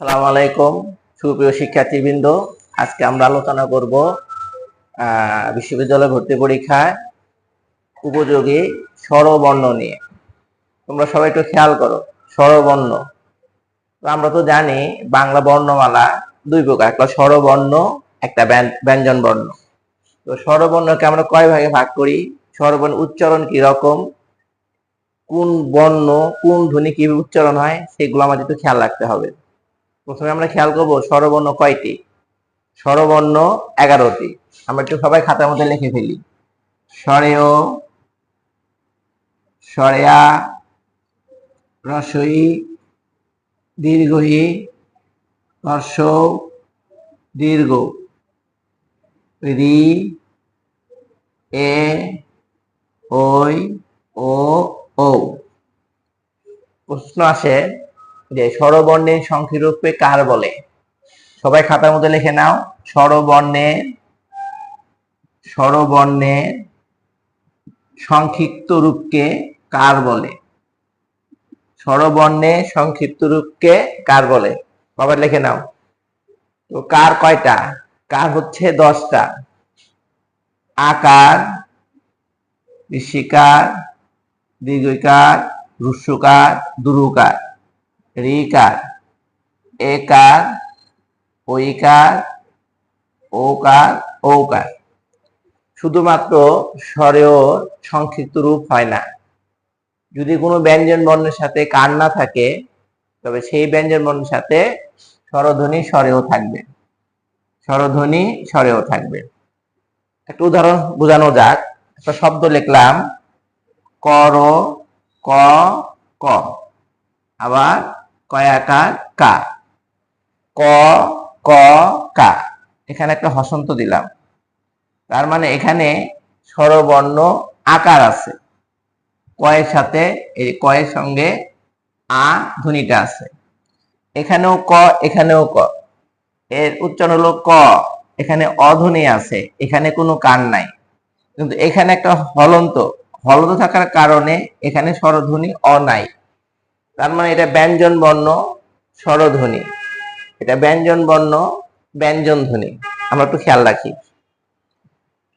আসসালামু আলাইকুম, সুপ্রিয় শিক্ষার্থীবৃন্দ। আজকে আমরা আলোচনা করব বিশ্ববিদ্যালয় ভর্তি পরীক্ষায় উপযোগী স্বরবর্ণ নিয়ে। তোমরা সবাই একটু খেয়াল করো, স্বরবর্ণ। আমরা তো জানি, বাংলা বর্ণমালা দুই প্রকার, একটা স্বরবর্ণ, একটা ব্যঞ্জ- ব্যঞ্জন বর্ণ তো স্বরবর্ণকে আমরা কয় ভাগে ভাগ করি? স্বরবর্ণ উচ্চারণ কি রকম? কোন বর্ণ, কোন ধ্বনি কীভাবে উচ্চারণ হয়? সেগুলো আমাদের একটু খেয়াল রাখতে হবে। প্রথমে আমরা খেয়াল করব স্বরবর্ণ কয়টি? স্বরবর্ণ এগারোটি। আমরা একটু সবাই খাতার মধ্যে লিখে ফেলি। স্বরেয়, স্বরেয়া রসই দীর্ঘই হর্ষ, দীর্ঘ। রি, এ ওই ও ও প্রশ্ন আসে যে স্বরবর্ণের সংক্ষিপ্তরূপে কার বলে? সবাই খাতার মধ্যে লিখে নাও। স্বরবর্ণে স্বরবর্ণের সংক্ষিপ্ত রূপকে কার বলে? স্বরবর্ণে সংক্ষিপ্ত রূপকে কার বলে? বাবা লিখে নাও। তো কার কয়টা? কার হচ্ছে দশটা? আকার ঋষিকার দীর্ঘিকার রুস্যকার দুরুকার। রিকার, একার ঐকার ওকার, ঔকার। শুধুমাত্র স্বরেও সংক্ষিপ্ত রূপ হয় না। যদি কোনো ব্যঞ্জন বর্ণের সাথে কার না থাকে, তবে সেই ব্যঞ্জন বর্ণের সাথে স্বরধ্বনি স্বরেও থাকবে। স্বরধ্বনি স্বরেও থাকবে। একটা উদাহরণ বোঝানো যাক। একটা শব্দ লিখলাম, কর, ক ক। আবার কয়াকার কা। ক ক, কা। এখানে একটা হসন্ত দিলাম। তার মানে এখানে স্বরবর্ণ আকার আছে। কয়ের সাথে, এই কয়ের সঙ্গে আ ধ্বনিটা আছে। এখানেও ক এখানেও ক। এর উচ্চারণ হলো ক। এখানে অধ্বনি আছে। এখানে কোনো কান নাই। কিন্তু এখানে একটা হলন্ত। হলন্ত থাকার কারণে এখানে স্বরধ্বনি অ নাই। তার মানে এটা ব্যঞ্জন বর্ণ স্বরধ্বনি। এটা ব্যঞ্জন বর্ণ, ব্যঞ্জন ধ্বনি। আমরা একটু খেয়াল রাখি।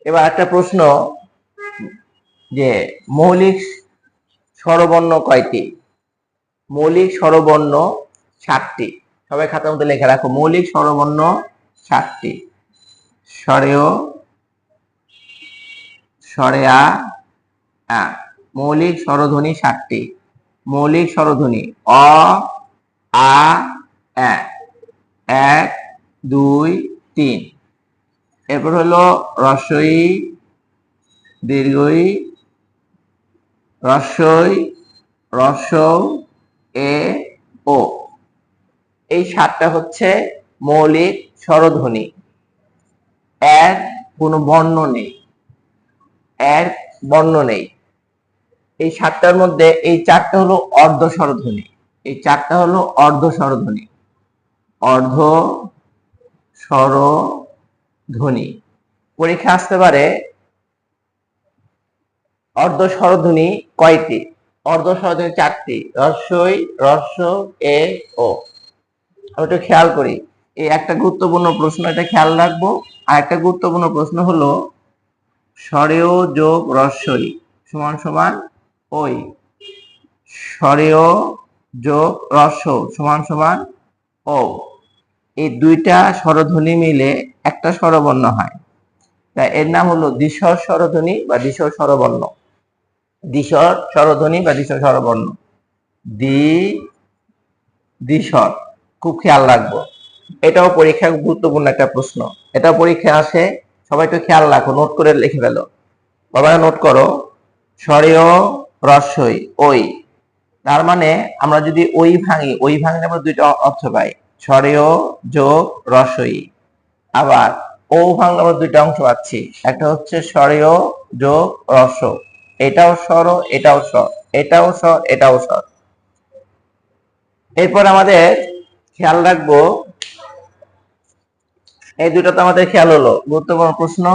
এবার একটা প্রশ্ন যে মৌলিক স্বরবর্ণ কয়টি? মৌলিক স্বরবর্ণ সাতটি। সবাই খাতার মধ্যে লেখা রাখো। মৌলিক স্বরবর্ণ সাতটি। স্বরেয় স্বরেয়া আ। মৌলিক স্বরধ্বনি সাতটি। মৌলিক স্বরধ্বনি। অ, আ এক, দুই, তিন। এরপর হলো রসই, দীর্ঘই, রসই, রস, এ, ও। এই সাতটা হচ্ছে মৌলিক স্বরধ্বনি। এর কোনো বর্ণ নেই। এর বর্ণ নেই। এই সাতটার মধ্যে এই চারটা হলো অর্ধ স্বরধ্বনি। এই চারটা হলো অর্ধ স্বরধ্বনি। অর্ধ স্বর ধ্বনি পরীক্ষা আসতে পারে অর্ধ স্বরধ্বনি কয়টি? অর্ধ স্বরধ্বনি চারটি। রস্যই, রস্য, এ, ও। একটু খেয়াল করি। এই একটা গুরুত্বপূর্ণ প্রশ্ন, এটা খেয়াল রাখব। আর একটা গুরুত্বপূর্ণ প্রশ্ন হলো স্বরেয় যোগ রস্যই। সমান সমান ওই স্বরেয় যোগ রস্য সমান সমান ও। এই দুইটা স্বরধ্বনি মিলে একটা স্বরবর্ণ হয়। তাই এর নাম হলো দিশর স্বরধ্বনি বা দিশর স্বরবর্ণ। দিশর স্বরধ্বনি বা দিশর স্বরবর্ণ। দি, দিশর, খুব খেয়াল রাখব। এটাও পরীক্ষা গুরুত্বপূর্ণ একটা প্রশ্ন। এটাও পরীক্ষা আসে, সবাই একটু খেয়াল রাখো, নোট করে লিখে ফেলো। বাবা নোট করো। স্বরেয় রস্যই ওই তার মানে আমরা যদি ওই ভাঙি ওই ভাঙলে আমরা দুইটা অর্থ পাই। স্বরেয় যোগ, রসই। আবার ও ভাঙলে আমরা দুইটা অংশ পাচ্ছি। একটা হচ্ছে স্বরেয় যোগ রস এটাও স্বর এটাও স্বর। এটাও স্বর এটাও স্বর। এরপর আমাদের খেয়াল রাখব। এই দুটো তো আমাদের খেয়াল হলো। গুরুত্বপূর্ণ প্রশ্ন।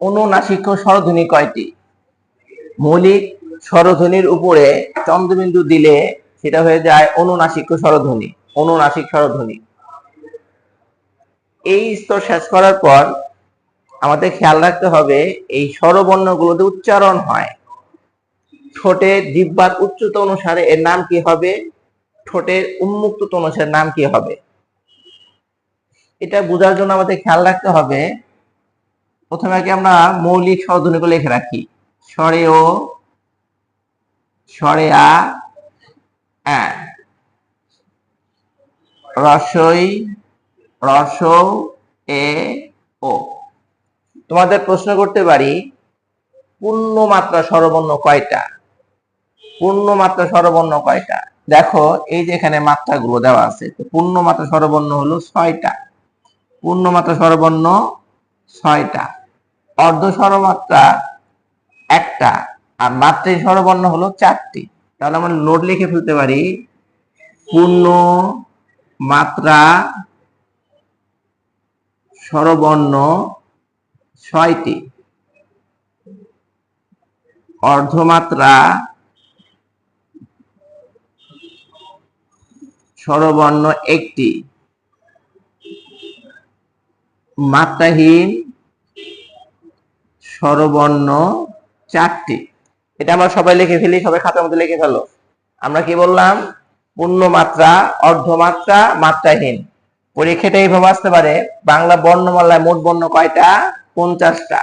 অনুনাসিক স্বরধ্বনি কয়টি? মৌলিক স্বরধ্বনির উপরে চন্দ্রবিন্দু দিলে সেটা হয়ে যায় অনুনাসিক স্বরধ্বনি অনুনাসিক স্বরধ্বনি। এই স্তর শেষ করার পর আমাদের খেয়াল রাখতে হবে, এই স্বরবর্ণগুলোতে উচ্চারণ হয়। ঠোঁটের জিহ্বার উচ্চতা অনুসারে এর নাম কি হবে? ঠোঁটের উন্মুক্ত অনুসারে নাম কি হবে? এটা বোঝার জন্য আমাদের খেয়াল রাখতে হবে। প্রথমে আগে আমরা মৌলিক স্বরধ্বনিগুলো লিখে রাখি। স্বরে ও স্বরে আ রসই রস এ, ও। তোমাদের প্রশ্ন করতে পারি পূর্ণ মাত্রা স্বরবর্ণ কয়টা? পূর্ণ মাত্রা স্বরবর্ণ কয়টা? দেখো, এই যে এখানে মাত্রাগুলো দেওয়া আছে, তো পূর্ণ মাত্রা স্বরবর্ণ হলো ছয়টা। পূর্ণ মাত্রা স্বরবর্ণ ছয়টা। অর্ধ স্বরমাত্রা একটা, আর স্বরবর্ণ হলো চারটি। তাহলে আমরা নোট লিখে ফেলতে পারি, পূর্ণ, মাত্রা, স্বরবর্ণ ছয়টি। অর্ধমাত্রা, স্বরবর্ণ একটি। মাত্রাহীন, স্বরবর্ণ চারটি। এটা আমরা সবাই লিখে ফেলি, সবাই খাতার মধ্যে লিখে ফেলো। আমরা কি বললাম? পূর্ণ মাত্রা অর্ধমাত্রা, মাত্রাহীন। পরীক্ষাটা এইভাবে আসতে পারে, বাংলা বর্ণমালায় মোট বর্ণ কয়টা? পঞ্চাশটা।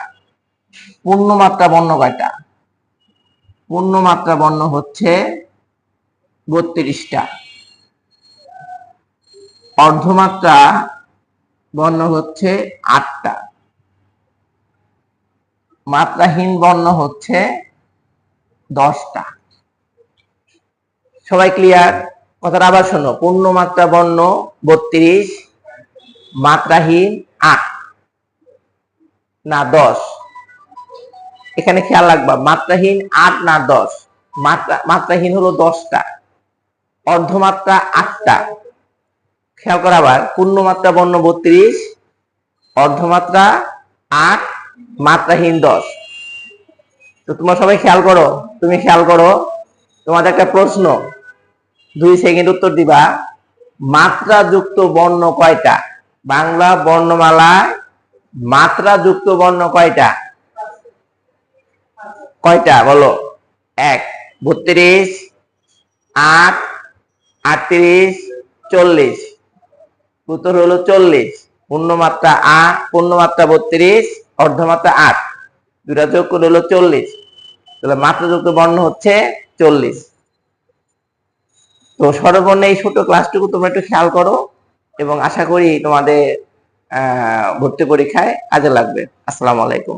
পূর্ণমাত্রা বর্ণ কয়টা? পূর্ণমাত্রা বর্ণ হচ্ছে বত্রিশটা। অর্ধমাত্রা বর্ণ হচ্ছে আটটা। মাত্রাহীন বর্ণ হচ্ছে দশটা। সবাই ক্লিয়ার কথাটা আবার শোনো, পূর্ণমাত্রা বর্ণ বত্রিশ, মাত্রাহীন আট, না দশ। এখানে খেয়াল রাখবা, মাত্রাহীন আট না দশ। মাত্রা, মাত্রাহীন হলো দশটা, অর্ধমাত্রা আটটা। খেয়াল করা আবার, পূর্ণমাত্রা বর্ণ বত্রিশ, অর্ধমাত্রা আট মাত্রাহীন দশ। তো তোমরা সবাই খেয়াল করো, তুমি খেয়াল করো, তোমাদের একটা প্রশ্ন। দুই সেকেন্ড উত্তর দিবা। মাত্রা যুক্ত বর্ণ কয়টা? বাংলা বর্ণমালায় মাত্রা যুক্ত বর্ণ কয়টা? কয়টা? বলো। এক, বত্রিশ, আট, আটত্রিশ, চল্লিশ। উত্তর হলো চল্লিশ। পূর্ণমাত্রা আট, পূর্ণমাত্রা বত্রিশ অর্ধমাত্রা আট। দুটা যোগ করে হলো চল্লিশ। তাহলে মাত্রাযুক্ত বর্ণ হচ্ছে চল্লিশ। তো স্বরবর্ণে এই ছোট ক্লাসটুকু তোমরা একটু খেয়াল করো এবং আশা করি তোমাদের ভর্তি পরীক্ষায় কাজে লাগবে। আসসালামু আলাইকুম।